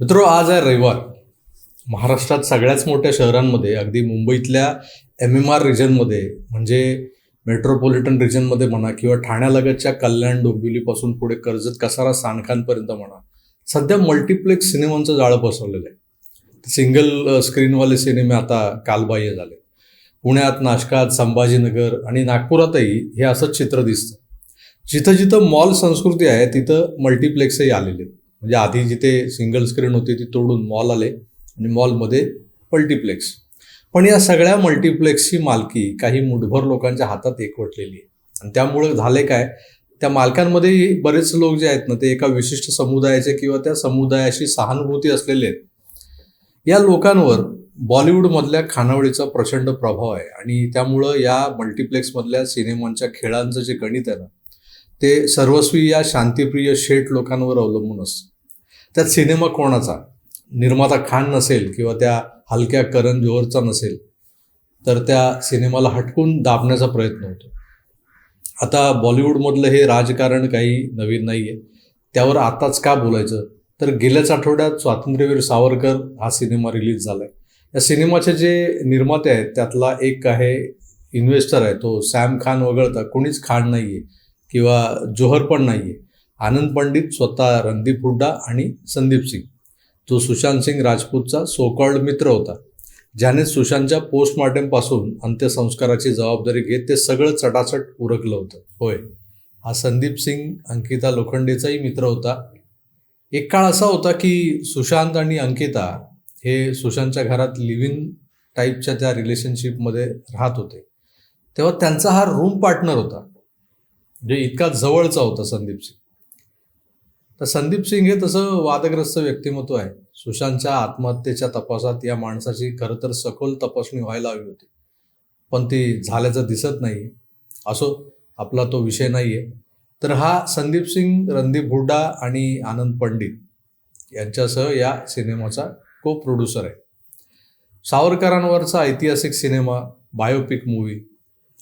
मित्र आज आहे रविवार. महाराष्ट्रात सगळ्याच मोठ्या शहरांमध्ये अगदी मुंबईतल्या एम एम आर रिजनमध्ये म्हणजे मेट्रोपॉलिटन रिजनमध्ये म्हणा किंवा ठाण्यालगतच्या कल्याण डोंबिवलीपासून पुढे कर्जत कसारा सानखानपर्यंत म्हणा सध्या मल्टिप्लेक्स सिनेमांचं जाळं पसरलेलं आहे. सिंगल स्क्रीनवाले सिनेमे आता कालबाह्य झाले. पुण्यात नाशकात संभाजीनगर आणि नागपुरातही हे असंच चित्र दिसतं. जिथं जिथं मॉल संस्कृती आहे तिथं मल्टिप्लेक्सही आलेले आहेत. म्हणजे आधी जिथे सिंगल स्क्रीन होती ती तोडून मॉल आले आणि मॉलमध्ये मल्टिप्लेक्स पण या सगळ्या मल्टिप्लेक्सची मालकी काही मुठभर लोकांच्या हातात एकवटलेली आहे. आणि त्यामुळं झाले काय? त्या मालकांमध्ये बरेच लोक जे आहेत ना ते एका विशिष्ट समुदायाचे किंवा त्या समुदायाशी सहानुभूती असलेले आहेत. या लोकांवर बॉलिवूडमधल्या खानावळीचा प्रचंड प्रभाव आहे. आणि त्यामुळं या मल्टिप्लेक्समधल्या सिनेमांच्या खेळांचं जे गणित आहे ना ते सर्वस्वी या शांतिप्रिय शेठ लोकांवर अवलंबून असतं. त्यात सिनेमा कोणाचा? निर्माता खान नसेल किंवा त्या हलक्या करण जोहरचा नसेल तर त्या सिनेमाला हटकून दाबण्याचा प्रयत्न होतो. आता बॉलिवूडमधलं हे राजकारण काही नवीन नाही आहे त्यावर आताच का बोलायचं? तर गेल्याच आठवड्यात स्वातंत्र्यवीर सावरकर हा सिनेमा रिलीज झाला आहे या सिनेमाचे जे निर्माते आहेत त्यातला एक आहे इन्व्हेस्टर आहे तो सॅम खान वगळता. कोणीच खान नाही आहे किंवा जोहर पण नाही आहे आनंद पंडित स्वतः रणदीप हुड्डा आणि संदीप सिंग. जो सुशांत सिंग राजपूतचा सोकॉल्ड मित्र होता. ज्याने सुशांतच्या पोस्टमॉर्टमपासून अंत्यसंस्काराची जबाबदारी घेत ते सगळं चटाचट उरकलं होतं. होय हा संदीप सिंग अंकिता लोखंडेचाही मित्र होता. एक काळ असा होता की सुशांत आणि अंकिता हे सुशांतच्या घरात लिव्हिंग टाईपच्या त्या रिलेशनशिपमध्ये राहत होते. तेव्हा त्यांचा हा रूम पार्टनर होता. म्हणजे इतका जवळचा होता संदीप सिंग. तर संदीप सिंग हे तसं वादग्रस्त व्यक्तिमत्व आहे. सुशांतच्या आत्महत्येच्या तपासात या माणसाची खरं तर सखोल तपासणी व्हायला हवी होती. पण ती झाल्याचं दिसत नाही. असो आपला तो विषय नाही आहे तर हा संदीप सिंग रणदीप हुड्डा आणि आनंद पंडित यांच्यासह या सिनेमाचा को प्रोड्युसर आहे. सावरकरांवरचा ऐतिहासिक सिनेमा बायोपिक मूवी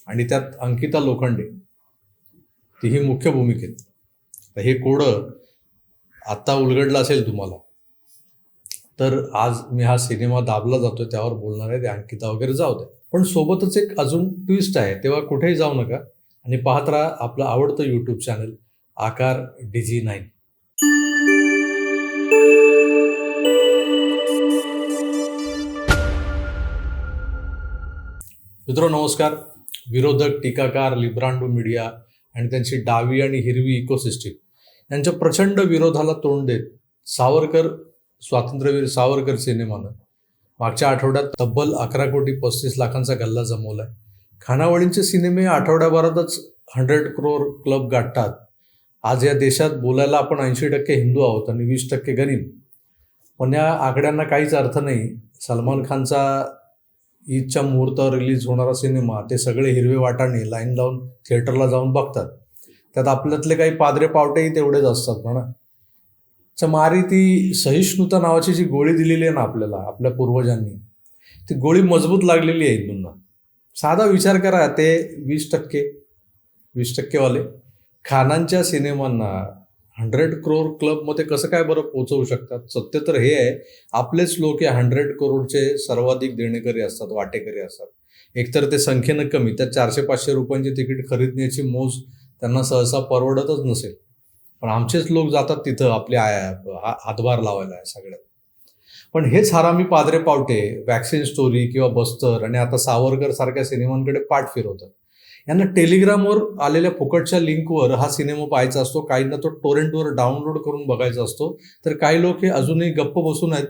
आणि त्यात अंकिता लोखंडे. तीही मुख्य भूमिकेत. तर हे कोडं आत्ता उलगडलं असेल तुम्हाला. तर आज मी हा सिनेमा दाबला जातोय त्यावर बोलणार आहे ते अंकिता वगैरे जाऊ द्या. पण सोबतच एक अजून ट्विस्ट आहे तेव्हा कुठेही जाऊ नका. आणि पाहत राहा आपलं आवडतं YouTube channel Aakar D G nine मित्र नमस्कार. विरोधक टीकाकार लिब्रांडो मीडिया आणि त्यांची डावी आणि हिरवी इकोसिस्टीम यांच्या प्रचंड विरोधाला तोंड देत सावरकर स्वातंत्र्यवीर सावरकर सिनेमानं मागच्या आठवड्यात तब्बल अकरा कोटी पस्तीस लाखांचा गल्ला जमवलाय. खानावळींचे सिनेमे आठवड्याभरातच हंड्रेड क्रोर क्लब गाठतात. आज या देशात बोलायला आपण ऐंशी टक्के हिंदू आहोत आणि वीस टक्के गरीब. पण या आकड्यांना काहीच अर्थ नाही. सलमान खानचा ईदच्या मुहूर्तावर रिलीज होणारा सिनेमा ते सगळे हिरवे वाटाणे लाईन लावून थिएटरला जाऊन बघतात. त्यात आपल्यातले काही पादरे पावटेही तेवढेच असतात म्हणा चमारी मारी ती सहिष्णुता नावाची जी गोळी दिलेली आहे ना आपल्याला आपल्या पूर्वजांनी ती गोळी मजबूत लागलेली आहे हिंदूंना साधा विचार करा ते वीस टक्के वीस टक्केवाले खानांच्या सिनेमांना हंड्रेड क्रोर क्लबमध्ये कसं काय बरं पोचवू शकतात? सत्य तर हे आहे आपलेच लोक या हंड्रेड करोडचे सर्वाधिक देणेकरी असतात वाटेकरी असतात. एकतर ते संख्येनं कमी त्यात चारशे पाचशे रुपयांची तिकीट खरेदण्याची मोज त्यांना सहसा परवडतच नसेल. पण आमचेच लोक जातात तिथं आपले आया हा- हातभार लावायला आहे सगळ्यात. पण हेच हरामी पादरे पावटे वॅक्सिन स्टोरी किंवा बस्तर आणि आता सावरकर सारख्या सिनेमांकडे पाठ फिरवतात. यांना टेलिग्रामवर आलेल्या फुकटच्या लिंकवर हा सिनेमा पाहायचा असतो काहींना तो टोरेंटवर डाउनलोड करून बघायचा असतो. तर काही लोक हे अजूनही गप्प बसून आहेत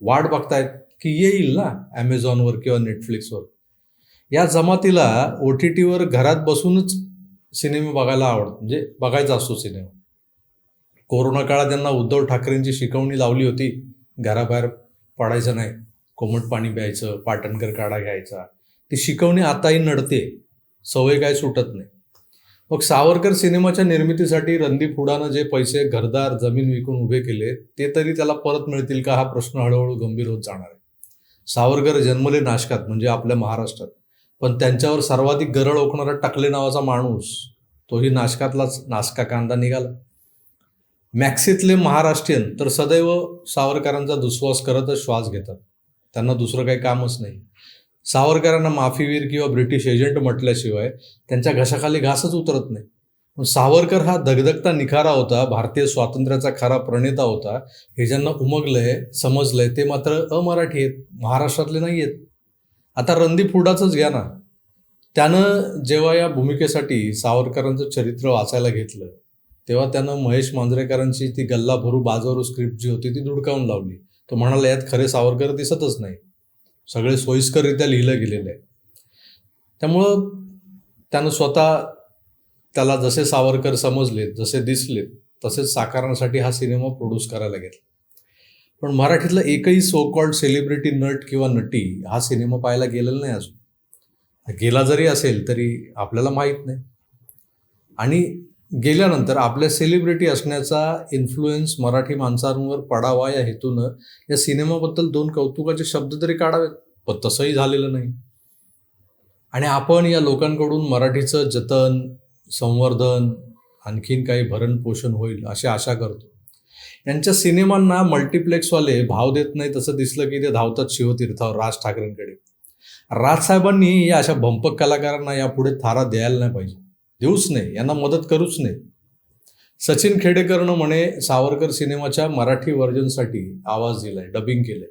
वाट बघतायत की येईल ना ॲमेझॉनवर किंवा नेटफ्लिक्सवर या जमातीला ओ टी टीवर घरात बसूनच सिनेमे बघायला आवड म्हणजे बघायचा असतो सिनेमा. कोरोना काळात त्यांना उद्धव ठाकरेंची शिकवणी लावली होती घराबाहेर पडायचं नाही कोमट पाणी प्यायचं पाटणकर काढा घ्यायचा ती शिकवणी आताही नडते सवय काय सुटत नाही. मग सावरकर सिनेमाच्या निर्मितीसाठी रणदीप हुडानं जे पैसे घरदार जमीन विकून उभे केले ते तरी त्याला परत मिळतील का हा प्रश्न हळूहळू गंभीर होत जाणार आहे. सावरकर जन्मले नाशकात म्हणजे आपल्या महाराष्ट्रात. पण त्यांच्यावर सर्वाधिक गरळ ओकणारा टकले नावाचा माणूस तोही नाशकातलाच नाशका कांदा निघाला. मॅक्सीतले महाराष्ट्रीयन तर सदैव सावरकरांचा दुस्वास करतच श्वास घेतात. त्यांना दुसरं काही कामच नाही. सावरकरांना माफीवीर किंवा ब्रिटिश एजंट म्हटल्याशिवाय त्यांच्या घशाखाली घासच उतरत नाही. पण सावरकर हा दगदगता निखारा होता भारतीय स्वातंत्र्याचा खरा प्रणेता होता. हे ज्यांना उमगलंय समजलंय ते मात्र अमराठी आहेत महाराष्ट्रातले नाही आहेत आता रणदीप हुडाचंच घ्या ना. त्यानं जेव्हा या भूमिकेसाठी सावरकरांचं चरित्र वाचायला घेतलं तेव्हा त्यानं महेश मांजरेकरांची ती गल्ला भरू बाजारू स्क्रिप्ट जी होती ती धुडकावून लावली. तो म्हणाला यात खरे सावरकर दिसतच नाही. सगळे सोयीस्कररित्या लिहिलं गेलेलं आहे. त्यामुळं त्यानं स्वतः त्याला जसे सावरकर समजलेत जसे दिसलेत तसेच साकारण्यासाठी हा सिनेमा प्रोड्यूस करायला घेतला. पण मराठीतला एकही सो कॉल्ड सेलिब्रिटी नट किंवा नटी हा सिनेमा पाहायला गेलेला नाही अजून. गेला जरी असेल तरी आपल्याला माहीत नाही. आणि गेल्यानंतर आपल्या सेलिब्रिटी असण्याचा इन्फ्लुएन्स मराठी माणसांवर पडावा या हेतूनं या सिनेमाबद्दल दोन कौतुकाचे शब्द तरी काढावेत पण तसंही झालेलं नाही. आणि आपण या लोकांकडून मराठीचं जतन संवर्धन आणखीन काही भरणपोषण होईल अशी आशा करतो. यांच्या सिनेमांना मल्टिप्लेक्सवाले भाव देत नाही तसं दिसलं की ते धावतात शिवतीर्थावर राज ठाकरेंकडे. राजसाहेबांनी या अशा भंपक कलाकारांना यापुढे थारा द्यायला नाही पाहिजे. देऊच नाही यांना मदत करूच नाही. सचिन खेडेकरनं म्हणे सावरकर सिनेमाच्या मराठी व्हर्जनसाठी आवाज दिलाय डबिंग केलंय.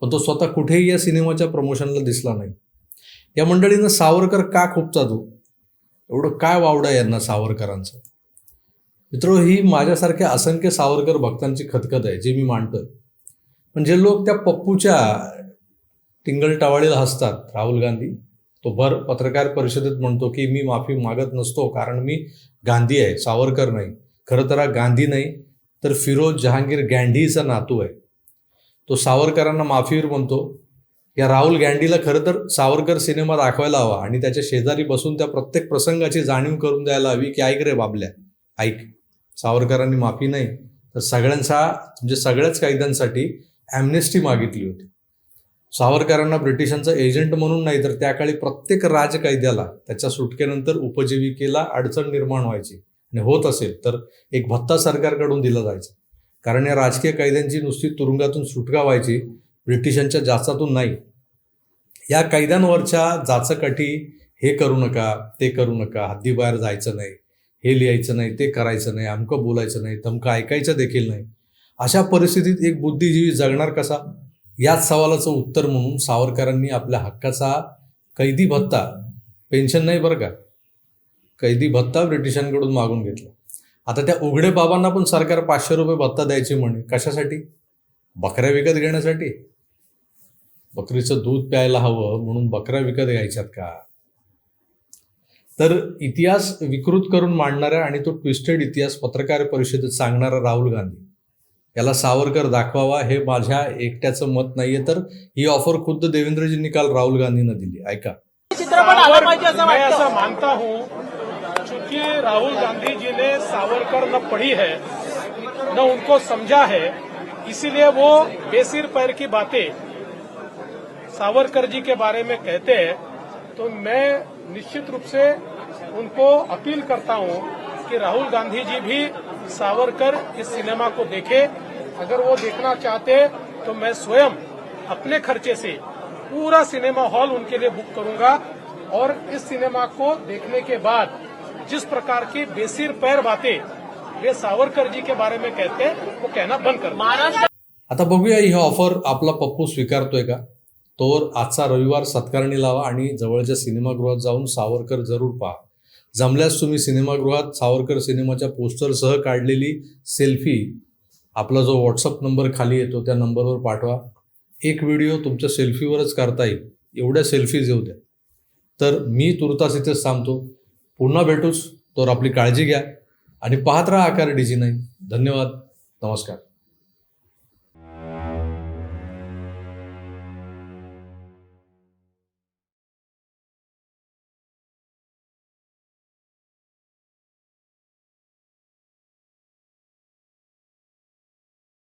पण तो स्वतः कुठेही या सिनेमाच्या प्रमोशनला दिसला नाही. या मंडळीनं सावरकर का खूपचा तू एवढं काय वावडं आहे यांना सावरकरांचं? मित्रो ही माझ्यासारख्या असंख्य सावरकर भक्तांची खतखत आहे जी मी मांडतोय. पण जे लोक त्या पप्पूच्या टिंगल टावाळीला हसतात राहुल गांधी तो भर पत्रकार परिषदेत म्हणतो की मी माफी मागत नसतो कारण मी गांधी आहे सावरकर नाही. खरं तर हा गांधी नाही तर फिरोज जहांगीर गँडीचा नातू आहे. तो सावरकरांना माफीवर म्हणतो या राहुल गँडीला खरं तर सावरकर सिनेमा दाखवायला हवा आणि त्याच्या शेजारी बसून त्या प्रत्येक प्रसंगाची जाणीव करून द्यायला हवी की ऐक रे बाबल्या ऐक. सावरकरांनी माफी नाही तर सगळ्यांचा म्हणजे सगळ्याच कायद्यांसाठी ॲम्नेस्टी मागितली होती. सावरकरांना ब्रिटिशांचा एजंट म्हणून नाही तर त्या काळी प्रत्येक राजकायद्याला त्याच्या सुटकेनंतर उपजीविकेला अडचण निर्माण व्हायची आणि होत असेल तर एक भत्ता सरकारकडून दिला जायचा. कारण या राजकीय कायद्यांची नुसती तुरुंगातून सुटका व्हायची ब्रिटिशांच्या जाचातून नाही. या कायद्यांवरच्या जाचकाठी हे करू नका ते करू नका हद्दीबाहेर जायचं नाही. हे लिहायचं नाही ते करायचं नाही अमकं बोलायचं नाही धमकं ऐकायचं देखील नाही. अशा परिस्थितीत एक बुद्धिजीवी जगणार कसा? याच सवालाचं उत्तर म्हणून सावरकरांनी आपल्या हक्काचा कैदी भत्ता पेन्शन नाही बरं का? कैदी भत्ता ब्रिटिशांकडून मागून घेतला. आता त्या उघडे बाबांना पण सरकार पाचशे रुपये भत्ता द्यायचे म्हणे. कशासाठी? बकऱ्या विकत घेण्यासाठी? बकरीचं दूध प्यायला हवं म्हणून बकऱ्या विकत घ्यायच्यात का? तर इतिहास विकृत करून मांडणाऱ्या आणि तो ट्विस्टेड इतिहास पत्रकार परिषदेत सांगणारा राहुल गांधी. याला सावरकर दाखवावा हे माझ्या एकट्याचं मत नाहीये तर ही ऑफर खुद्द देवेंद्रजींनी काल राहुल गांधींना दिली. ऐका. चित्रपट आला पाहिजे असं मैं वाटतं. ऐसा मानता हूं चूंकि राहुल गांधी जी ने सावरकर न पढ़ी है न उनको समझा है इसीलिए वो बेसिर पैर की बातें सावरकर जी के बारे में कहते हैं। तो मैं निश्चित रूप से उनको अपील करता हूँ कि राहुल गांधी जी भी सावरकर इस सिनेमा को देखे। अगर वो देखना चाहते तो मैं स्वयं अपने खर्चे से पूरा सिनेमा हॉल उनके लिए बुक करूँगा और इस सिनेमा को देखने के बाद जिस प्रकार की बेसिर पैर बातें वे सावरकर जी के बारे में कहते हैं वो कहना बंद कर महाराष्ट्र आता बघूया ही ऑफ़र आपला पप्पू स्वीकारतोय का? तोवर आजचा रविवार सत्कारणी लावा आणि जवळच्या सिनेमागृहात जाऊन सावरकर जरूर पहा. जमल्यास तुम्ही सिनेमागृहात सावरकर सिनेमाच्या पोस्टरसह काढलेली सेल्फी आपला जो व्हॉट्सअप नंबर खाली येतो त्या नंबरवर पाठवा. एक व्हिडिओ तुमच्या सेल्फीवरच करता येईल. एवढ्या सेल्फीज येऊ द्या. तर मी तुर्तास इथेच थांबतो. पुन्हा भेटूच. तर आपली काळजी घ्या आणि पाहत राहा आकार डीजी नाही धन्यवाद. नमस्कार.